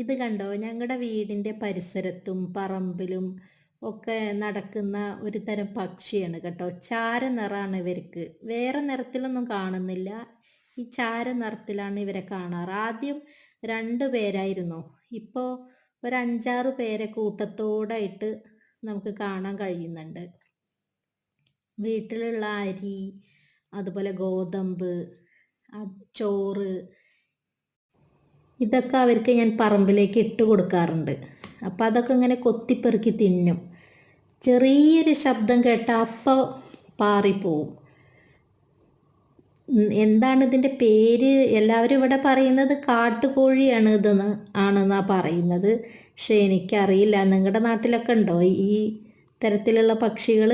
ഇത് കണ്ടോ? ഞങ്ങളുടെ വീടിന്റെ പരിസരത്തും പറമ്പിലും ഒക്കെ നടക്കുന്ന ഒരു തരം പക്ഷിയാണ് കേട്ടോ. ചാര നിറമാണ് ഇവർക്ക്. വേറെ നിറത്തിലൊന്നും കാണുന്നില്ല. ഈ ചാര നിറത്തിലാണ് ഇവരെ കാണാറ്. ആദ്യം രണ്ട് പേരായിരുന്നു. ഇപ്പോൾ ഒരു അഞ്ചാറ് പേരെ കൂട്ടത്തോടായിട്ട് നമുക്ക് കാണാൻ കഴിയുന്നുണ്ട്. വീട്ടിലുള്ള അരി അതുപോലെ ഗോതമ്പ് ചോറ് ഇതൊക്കെ അവർക്ക് ഞാൻ പറമ്പിലേക്ക് ഇട്ട് കൊടുക്കാറുണ്ട്. അപ്പം അതൊക്കെ ഇങ്ങനെ കൊത്തിപ്പെറുക്കി തിന്നും. ചെറിയൊരു ശബ്ദം കേട്ടാൽ അപ്പോൾ പാറിപ്പോവും. എന്താണ് ഇതിന്റെ പേര്? എല്ലാവരും ഇവിടെ പറയുന്നത് കാട്ടുകോഴിയാണ് ഇതെന്ന് ആണെന്നാണ് പറയുന്നത്. പക്ഷേ എനിക്കറിയില്ല. നിങ്ങളുടെ നാട്ടിലൊക്കെ ഉണ്ടോ ഈ തരത്തിലുള്ള പക്ഷികൾ